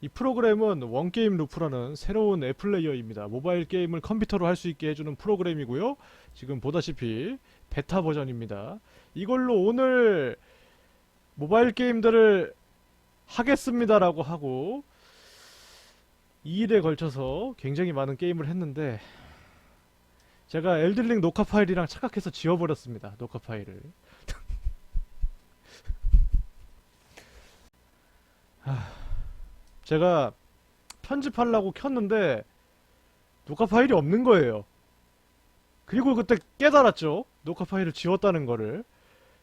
이 프로그램은 원게임 루프라는 새로운 앱 플레이어입니다. 모바일 게임을 컴퓨터로 할 수 있게 해주는 프로그램이고요. 지금 보다시피 베타 버전입니다. 이걸로 오늘 모바일 게임들을 하겠습니다라고 하고 2일에 걸쳐서 굉장히 많은 게임을 했는데 제가 엘들링 녹화 파일이랑 착각해서 지워버렸습니다. 녹화 파일을. 제가 편집하려고 켰는데 녹화 파일이 없는 거예요. 그리고 그때 깨달았죠. 녹화 파일을 지웠다는 거를.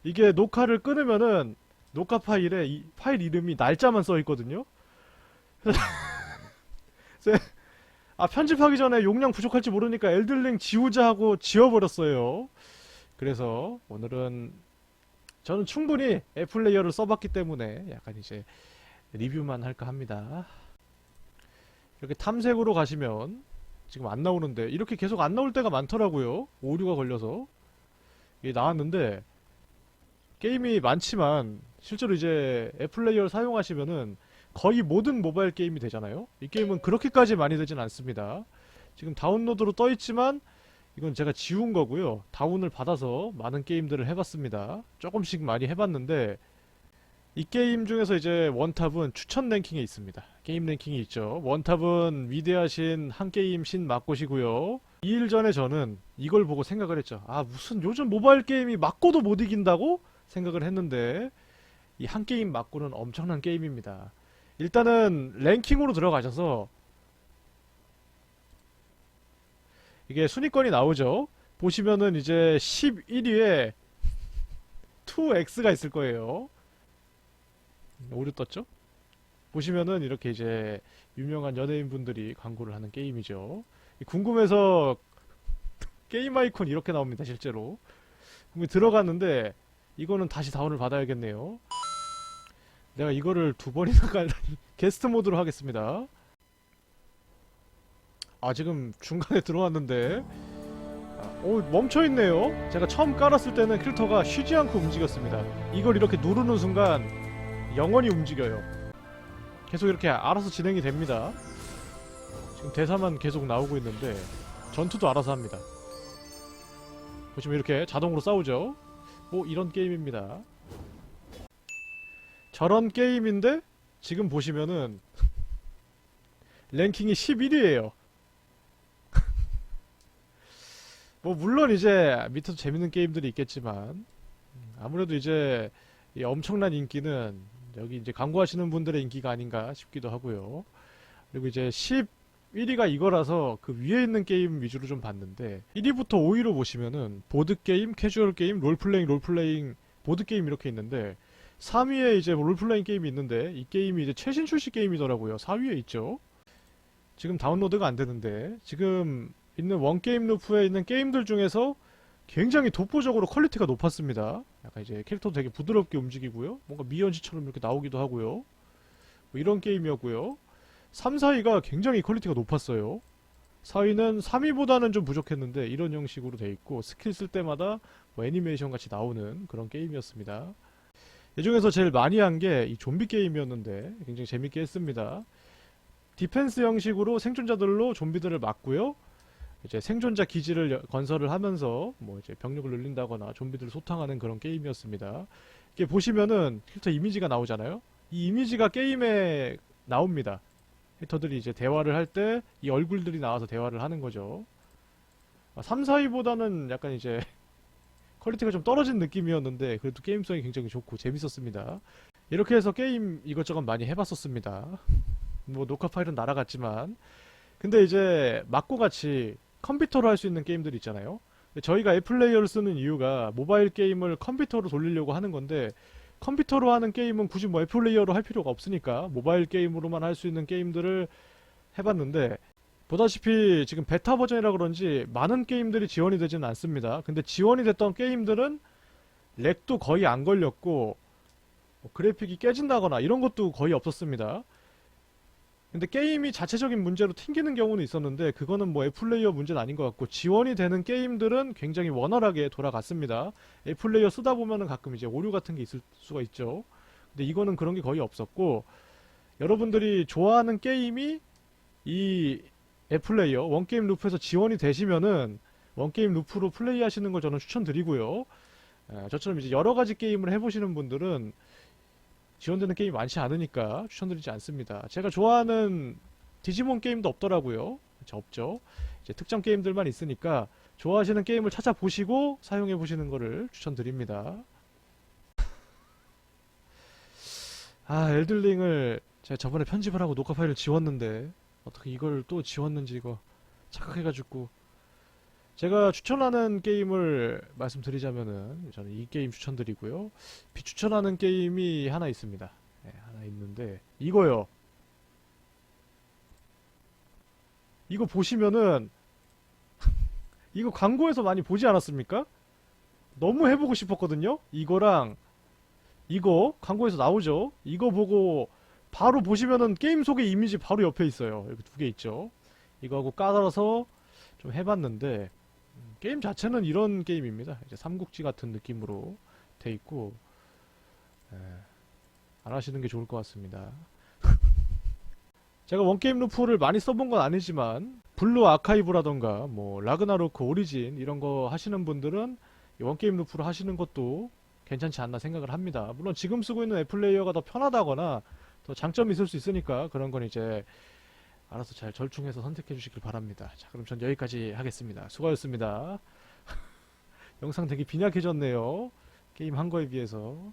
이게 녹화를 끊으면은 녹화 파일에 이 파일 이름이 날짜만 써 있거든요. 아 편집하기 전에 용량 부족할지 모르니까 엘들링 지우자 하고 지워버렸어요. 그래서 오늘은 저는 충분히 애플레이어를 써봤기 때문에 약간 이제 리뷰만 할까 합니다. 이렇게 탐색으로 가시면 지금 안 나오는데 이렇게 계속 안 나올 때가 많더라고요. 오류가 걸려서 이게 나왔는데 게임이 많지만 실제로 이제 애플레이어를 사용하시면은 거의 모든 모바일 게임이 되잖아요. 이 게임은 그렇게까지 많이 되진 않습니다. 지금 다운로드로 떠 있지만 이건 제가 지운 거고요. 다운을 받아서 많은 게임들을 해봤습니다. 조금씩 많이 해봤는데 이 게임 중에서 이제 원탑은 추천 랭킹에 있습니다. 게임 랭킹이 있죠. 원탑은 위대하신 한 게임 신 맞고시고요. 2일 전에 저는 이걸 보고 생각을 했죠. 아 무슨 요즘 모바일 게임이 맞고도 못 이긴다고 생각을 했는데 이 한 게임 맞고는 엄청난 게임입니다. 일단은 랭킹으로 들어가셔서 이게 순위권이 나오죠. 보시면은 이제 11위에 2X가 있을 거예요. 오류 떴죠? 보시면은 이렇게 이제 유명한 연예인 분들이 광고를 하는 게임이죠. 궁금해서 게임 아이콘 이렇게 나옵니다, 실제로. 들어갔는데 이거는 다시 다운을 받아야겠네요. 내가 이거를 두 번이나 깔라니 게스트 모드로 하겠습니다. 아 지금 중간에 들어왔는데 아, 오 멈춰있네요. 제가 처음 깔았을 때는 필터가 쉬지 않고 움직였습니다. 이걸 이렇게 누르는 순간 영원히 움직여요. 계속 이렇게 알아서 진행이 됩니다. 지금 대사만 계속 나오고 있는데 전투도 알아서 합니다. 보시면 이렇게 자동으로 싸우죠. 뭐 이런 게임입니다. 저런 게임인데 지금 보시면은 랭킹이 11위에요. 뭐 물론 이제 밑에도 재밌는 게임들이 있겠지만 음, 아무래도 이제 이 엄청난 인기는 여기 이제 광고하시는 분들의 인기가 아닌가 싶기도 하고요. 그리고 이제 11위가 이거라서 그 위에 있는 게임 위주로 좀 봤는데 1위부터 5위로 보시면은 보드 게임, 캐주얼 게임, 롤플레잉, 롤플레잉, 보드 게임 이렇게 있는데 3위에 이제 롤플레잉 게임이 있는데 이 게임이 이제 최신 출시 게임이더라고요. 4위에 있죠. 지금 다운로드가 안 되는데 지금 있는 원게임 루프에 있는 게임들 중에서 굉장히 독보적으로 퀄리티가 높았습니다. 약간 이제 캐릭터도 되게 부드럽게 움직이고요. 뭔가 미연시처럼 이렇게 나오기도 하고요. 뭐 이런 게임이었고요. 3, 4위가 굉장히 퀄리티가 높았어요. 4위는 3위보다는 좀 부족했는데 이런 형식으로 돼 있고 스킬 쓸 때마다 뭐 애니메이션 같이 나오는 그런 게임이었습니다. 이 중에서 제일 많이 한 게 이 좀비 게임이었는데 굉장히 재밌게 했습니다. 디펜스 형식으로 생존자들로 좀비들을 막고요. 이제 생존자 기지를 여- 건설을 하면서 뭐 이제 병력을 늘린다거나 좀비들을 소탕하는 그런 게임이었습니다. 이게 보시면은 캐릭터 이미지가 나오잖아요. 이 이미지가 게임에 나옵니다. 캐릭터들이 이제 대화를 할 때 이 얼굴들이 나와서 대화를 하는 거죠. 3, 4위보다는 약간 이제 퀄리티가 좀 떨어진 느낌이었는데 그래도 게임성이 굉장히 좋고 재밌었습니다. 이렇게 해서 게임 이것저것 많이 해봤었습니다. 뭐 녹화 파일은 날아갔지만 근데 이제 막고 같이 컴퓨터로 할 수 있는 게임들이 있잖아요. 저희가 애플레이어를 쓰는 이유가 모바일 게임을 컴퓨터로 돌리려고 하는 건데 컴퓨터로 하는 게임은 굳이 뭐 애플레이어로 할 필요가 없으니까 모바일 게임으로만 할 수 있는 게임들을 해봤는데 보다시피 지금 베타 버전이라 그런지 많은 게임들이 지원이 되지는 않습니다. 근데 지원이 됐던 게임들은 렉도 거의 안 걸렸고 뭐 그래픽이 깨진다거나 이런 것도 거의 없었습니다. 근데 게임이 자체적인 문제로 튕기는 경우는 있었는데 그거는 뭐 애플레이어 문제는 아닌 것 같고 지원이 되는 게임들은 굉장히 원활하게 돌아갔습니다. 애플레이어 쓰다 보면은 가끔 이제 오류 같은 게 있을 수가 있죠. 근데 이거는 그런 게 거의 없었고 여러분들이 좋아하는 게임이 이 앱플레이어 원게임 루프에서 지원이 되시면은 원게임 루프로 플레이 하시는 걸 저는 추천드리고요. 에, 저처럼 이제 여러 가지 게임을 해보시는 분들은 지원되는 게임이 많지 않으니까 추천드리지 않습니다. 제가 좋아하는 디지몬 게임도 없더라고요. 저 없죠. 이제 특정 게임들만 있으니까 좋아하시는 게임을 찾아보시고 사용해 보시는 거를 추천드립니다. 아, 엘들링을 제가 저번에 편집을 하고 녹화 파일을 지웠는데 어떻게 이걸 또 지웠는지 이거 착각해가지고 제가 추천하는 게임을 말씀드리자면은 저는 이 게임 추천드리고요. 비추천하는 게임이 하나 있습니다. 네, 하나 있는데 이거요. 이거 보시면은 이거 광고에서 많이 보지 않았습니까? 너무 해보고 싶었거든요. 이거랑 이거 광고에서 나오죠. 이거 보고 바로 보시면은 게임 속의 이미지 바로 옆에 있어요. 여기 두개 있죠. 이거하고 깔아서 좀 해봤는데 음, 게임 자체는 이런 게임입니다. 이제 삼국지 같은 느낌으로 돼 있고 에, 안 하시는 게 좋을 것 같습니다. 제가 원게임 루프를 많이 써본 건 아니지만 블루 아카이브라던가 뭐 라그나로크 오리진 이런 거 하시는 분들은 이 원게임 루프로 하시는 것도 괜찮지 않나 생각을 합니다. 물론 지금 쓰고 있는 앱플레이어가 더 편하다거나 더 장점이 있을 수 있으니까 그런 건 이제 알아서 잘 절충해서 선택해 주시길 바랍니다. 자, 그럼 전 여기까지 하겠습니다. 수고하셨습니다. 영상 되게 빈약해졌네요. 게임 한 거에 비해서.